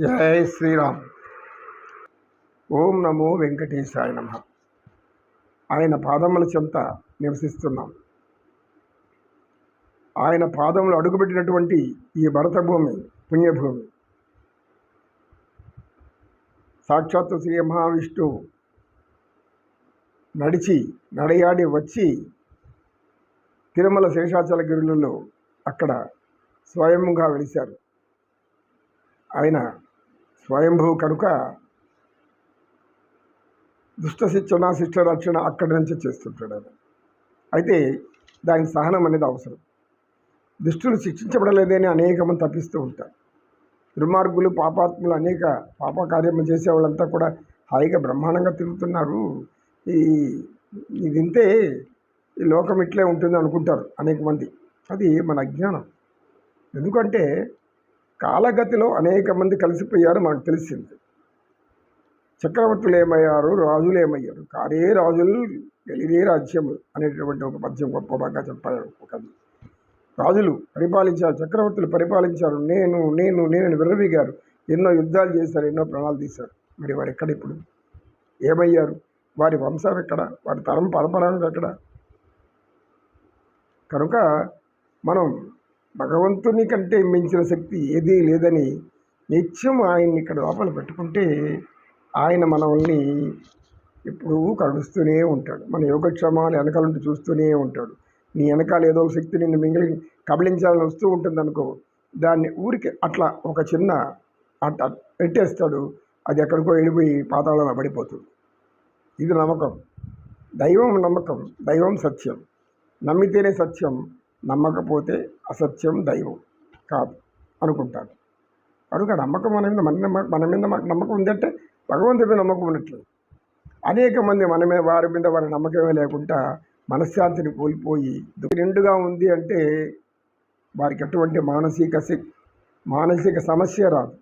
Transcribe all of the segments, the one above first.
జై శ్రీరామ్. ఓం నమో వెంకటేశాయ నమ. ఆయన పాదముల చెంత నివసిస్తున్నాం. ఆయన పాదములు అడుగుపెట్టినటువంటి ఈ భరతభూమి పుణ్యభూమి. సాక్షాత్తు శ్రీ మహావిష్ణు నడిచి నడయాడి వచ్చి తిరుమల శేషాచల గిరులలో అక్కడ స్వయంగా వెలిశారు. ఆయన స్వయంభూ కనుక దుష్ట శిక్షణ శిష్ట రక్షణ అక్కడి నుంచి చేస్తుంటాడు ఆయన. అయితే దానికి సహనం అనేది అవసరం. దుష్టులు శిక్షించబడలేదని అనేక మంది తప్పిస్తూ ఉంటారు. దుర్మార్గులు పాపాత్ములు అనేక పాపకార్యములు చేసే వాళ్ళంతా కూడా హాయిగా బ్రహ్మాండంగా తిరుగుతున్నారు. ఈ ఇది ఇంతే ఈ లోకం ఇట్లే ఉంటుంది అనుకుంటారు అనేక మంది అది మన అజ్ఞానం. ఎందుకంటే కాలగతిలో అనేక మంది కలిసిపోయారు మనకు తెలిసింది. చక్రవర్తులు ఏమయ్యారు రాజులు ఏమయ్యారు కారే రాజులు గెలిరే రాజ్యము అనేటటువంటి ఒక పద్యం గొప్ప బాగా చెప్పారు. ఒక రాజులు పరిపాలించారు చక్రవర్తులు పరిపాలించారు. నేను నేను నేను విర్రవీగారు. ఎన్నో యుద్ధాలు చేశారు ఎన్నో ప్రాణాలు తీశారు. మరి వారు ఎక్కడ ఇప్పుడు? ఏమయ్యారు? వారి వంశం ఎక్కడ? వారి తరం పరపరం ఎక్కడ? కనుక మనం భగవంతుని కంటే మించిన శక్తి ఏదీ లేదని నిత్యం ఆయన్ని ఇక్కడ లోపల పెట్టుకుంటే ఆయన మనల్ని ఎప్పుడూ కరుణిస్తూనే ఉంటాడు. మన యోగక్షేమాలు వెనకాల నుండి చూస్తూనే ఉంటాడు. నీ వెనకాల ఏదో శక్తి నిన్ను మింగిలి కబలించాలని వస్తూ ఉంటుంది అనుకో దాన్ని ఊరికి అట్లా ఒక చిన్న అట్ట పెట్టేస్తాడు. అది ఎక్కడికో వెళ్ళిపోయి పాతాళంలో పడిపోతుంది. ఇది నమ్మకం. దైవం నమ్మకం. దైవం సత్యం. నమ్మితేనే సత్యం. నమ్మకపోతే అసత్యం దైవం కాదు అనుకుంటాను కనుక నమ్మకం మన మీద మన మన మీద మనకు నమ్మకం ఉందంటే భగవంతుడి మీద నమ్మకం ఉన్నట్లు అనేక మంది మన మీద వారి మీద వారి నమ్మకమే లేకుండా మనశ్శాంతిని కోల్పోయి నిండుగా ఉంది అంటే వారికి ఎటువంటి మానసిక మానసిక సమస్య రాదు.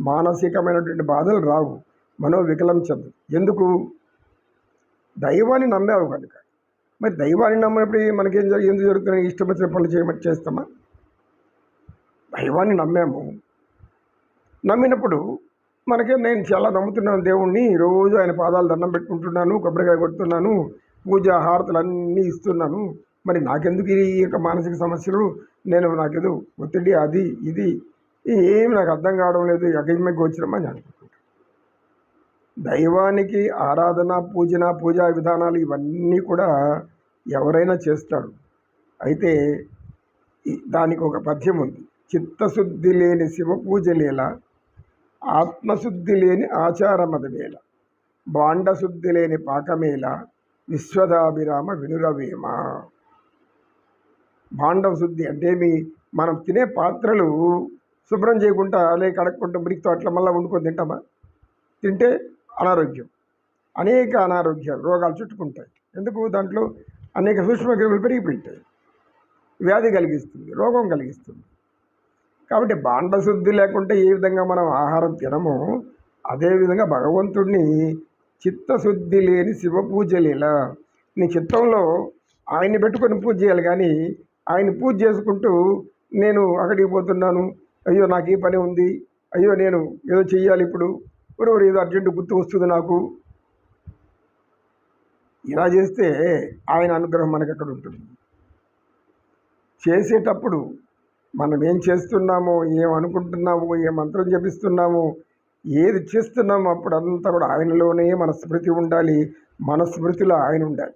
మానసికమైనటువంటి బాధలు రావు. మనోవికలంచదు ఎందుకు? దైవాన్ని నమ్మావు కనుక. మరి దైవాన్ని నమ్మినప్పుడు మనకేం జరుగు ఎందుకు జరుగుతున్నాయి ఇష్టం వచ్చిన పనులు చేయమని చేస్తామా? దైవాన్ని నమ్మాము. నమ్మినప్పుడు మనకే నేను చాలా నమ్ముతున్నాను దేవుణ్ణి రోజు ఆయన పాదాలు దండం పెట్టుకుంటున్నాను కొబ్బరికాయ కొడుతున్నాను పూజ హారతులు అన్నీ ఇస్తున్నాను. మరి నాకెందుకు ఈ యొక్క మానసిక సమస్యలు? నేను నాకేదో ఒత్తిడి అది ఇది ఏమి నాకు అర్థం కావడం లేదు అగజమే గోచరమా అని అనుకుంటున్నాను దైవానికి ఆరాధన పూజన పూజా విధానాలు ఇవన్నీ కూడా ఎవరైనా చేస్తారు అయితే దానికి ఒక పద్యం ఉంది. చిత్తశుద్ధి లేని శివ పూజ లీల ఆత్మశుద్ధి లేని ఆచారమదవేళ బాండశుద్ధి లేని పాకమేళ విశ్వదాభిరామ వినురవేమ. బాండవ శుద్ధి అంటే మీ మనం తినే పాత్రలు శుభ్రం చేయకుండా లేక కడగకుండా మురికితో అట్లా మళ్ళీ వండుకొని తింటామా? తింటే అనారోగ్యం. అనేక అనారోగ్యాలు రోగాలు చుట్టుకుంటాయి. ఎందుకు? దాంట్లో అనేక సూక్ష్మక్రిములు పెరిగిపోయింటాయి. వ్యాధి కలిగిస్తుంది రోగం కలిగిస్తుంది. కాబట్టి బాండశుద్ధి లేకుంటే ఏ విధంగా మనం ఆహారం తినమో అదేవిధంగా భగవంతుడిని చిత్తశుద్ధి లేని శివ పూజలేలా నీ చిత్తంలో ఆయన్ని పెట్టుకొని పూజ చేయాలి కానీ ఆయన పూజ చేసుకుంటూ నేను అక్కడికి పోతున్నాను. అయ్యో నాకు ఈ పని ఉంది. అయ్యో నేను ఏదో చెయ్యాలి ఇప్పుడు. ఇప్పుడు ఏదో అర్జెంటు గుర్తు వస్తుంది నాకు? ఇలా చేస్తే ఆయన అనుగ్రహం మనకు ఎక్కడ ఉంటుంది? చేసేటప్పుడు మనం ఏం చేస్తున్నామో ఏం అనుకుంటున్నామో ఏ మంత్రం జపిస్తున్నామో ఏది చేస్తున్నామో అప్పుడు అంతా కూడా ఆయనలోనే మన స్మృతి ఉండాలి మన స్మృతిలో ఆయన ఉండాలి.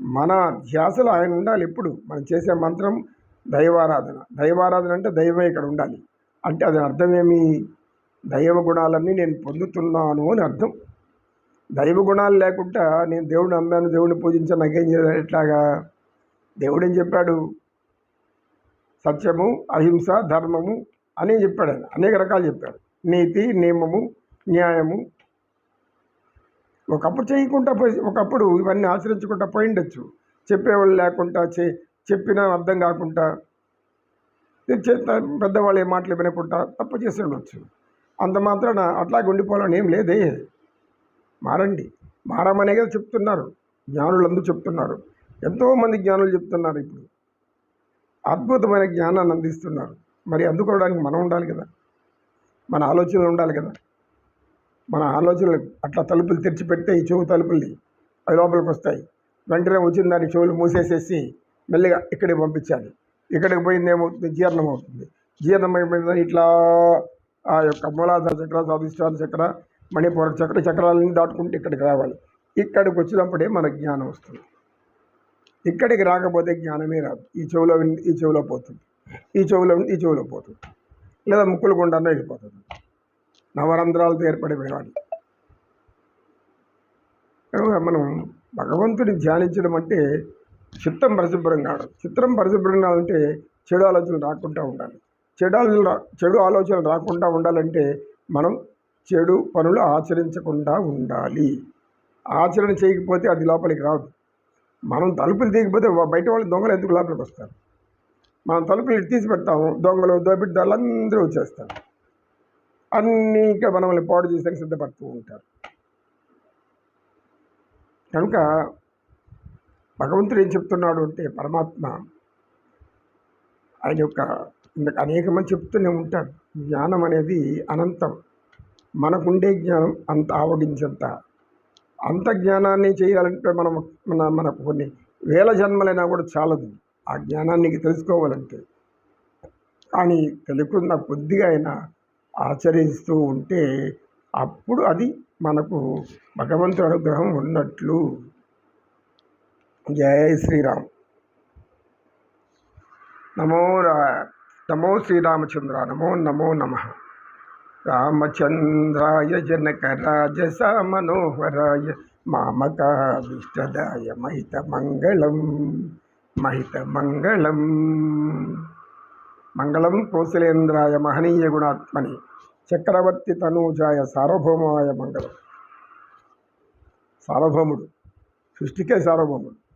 మన ధ్యాసలో ఆయన ఉండాలి ఎప్పుడు? మనం చేసే మంత్రం దైవారాధన. దైవారాధన అంటే దైవం ఇక్కడ ఉండాలి. అంటే అది అర్థమేమి? దైవ గుణాలన్నీ నేను పొందుతున్నాను అని అర్థం. దైవ గుణాలు లేకుండా నేను దేవుడిని నమ్మాను దేవుడిని పూజించాను నాకేం చేయాలి ఎట్లాగా? దేవుడు ఏం చెప్పాడు? సత్యము అహింస ధర్మము అని చెప్పాడు ఆయన. అనేక రకాలు చెప్పాడు. నీతి నియమము న్యాయము. ఒకప్పుడు చేయకుండా పోయి ఒకప్పుడు ఇవన్నీ ఆచరించకుండా పోయిండొచ్చు చెప్పేవాళ్ళు లేకుండా చే చెప్పినా అర్థం కాకుండా పెద్దవాళ్ళు ఏ మాటలు వినకుండా తప్పు చేసి ఉండొచ్చు. అంత మాత్రాన అట్లాగే ఉండిపోవాలని ఏం లేదే. మారండి. మారమనే కదా చెప్తున్నారు. జ్ఞానులు అందరూ చెప్తున్నారు. ఎంతోమంది జ్ఞానులు చెప్తున్నారు ఇప్పుడు. అద్భుతమైన జ్ఞానాన్ని అందిస్తున్నారు. మరి అందుకోవడానికి మనం ఉండాలి కదా. మన ఆలోచనలు ఉండాలి కదా. మన ఆలోచనలు అట్లా తలుపులు తెరిచిపెడితే ఈ చెవు తలుపుల్ని అవి లోపలికి వస్తాయి. వెంటనే వచ్చిన దాన్ని చెవులు మూసేసేసి మెల్లిగా ఇక్కడే పంపించాలి. ఇక్కడికి పోయింది ఏమవుతుంది? జీర్ణం అవుతుంది. జీర్ణం అయిపోయింది ఇట్లా ఆ యొక్క మూలాధార చక్ర స్వాధిష్టాన చక్ర మణిపూర చక్ర చక్రాలని దాటుకుంటే ఇక్కడికి రావాలి. ఇక్కడికి వచ్చినప్పుడే మనకు జ్ఞానం వస్తుంది. ఇక్కడికి రాకపోతే జ్ఞానమే రాదు. ఈ చెవిలో ఈ చెవిలో పోతుంది. ఈ చెవిలో ఈ చెవిలో పోతుంది. లేదా ముక్కులు గుండానే వెళ్ళిపోతుంది. నవరంధ్రాలతో ఏర్పడిపోయేవాడు కనుక మనం భగవంతుని ధ్యానించడం అంటే చిత్తం పరిశుభ్రం కావడం చిత్రం పరిశుభ్రం కావాలంటే చెడు ఆలోచనలు రాకుండా ఉండాలి. చెడు ఆలోచనలు రా చెడు ఆలోచనలు రాకుండా ఉండాలంటే మనం చెడు పనులు ఆచరించకుండా ఉండాలి. ఆచరణ చేయకపోతే అది లోపలికి రాదు. మనం తలుపులు తీయకపోతే బయట వాళ్ళు దొంగలు ఎందుకు లోపలికి వస్తారు? మనం తలుపులు తీసి పెడతాము దొంగలు దోపిడ్డాలు అందరూ వచ్చేస్తారు. అన్నీ ఇంకా మనల్ని పాడు చేసేందుకు సిద్ధపడుతూ ఉంటారు. కనుక భగవంతుడు ఏం చెప్తున్నాడు అంటే పరమాత్మ ఆయన యొక్క ఇందుకు అనేక మంది చెప్తూనే ఉంటారు జ్ఞానం అనేది అనంతం. మనకుండే జ్ఞానం అంత ఆవగించంత. అంత జ్ఞానాన్ని చేయాలంటే మనం మన మనకు కొన్ని వేల జన్మలైనా కూడా చాలదు. ఆ జ్ఞానాన్ని తెలుసుకోవాలంటే. కానీ తెలుకున్న కొద్దిగా అయినా ఆచరిస్తూ ఉంటే అప్పుడు అది మనకు భగవంతుడు అనుగ్రహం ఉన్నట్లు జయ శ్రీరామ్. నమో రా నమో శ్రీరామచంద్ర నమో నమో నమ. రామచంద్రాయ జనక రాజస మనోహరాయ మామకాభిష్టదాయ మహిత మంగళం మహిత మంగళం మంగళం కోశలేంద్రాయ మహనీయ గుణాత్మని చక్రవర్తి తనూజాయ సార్వభౌమాయ మంగళం. సార్వభౌముడు సృష్టికే సార్వభౌముడు.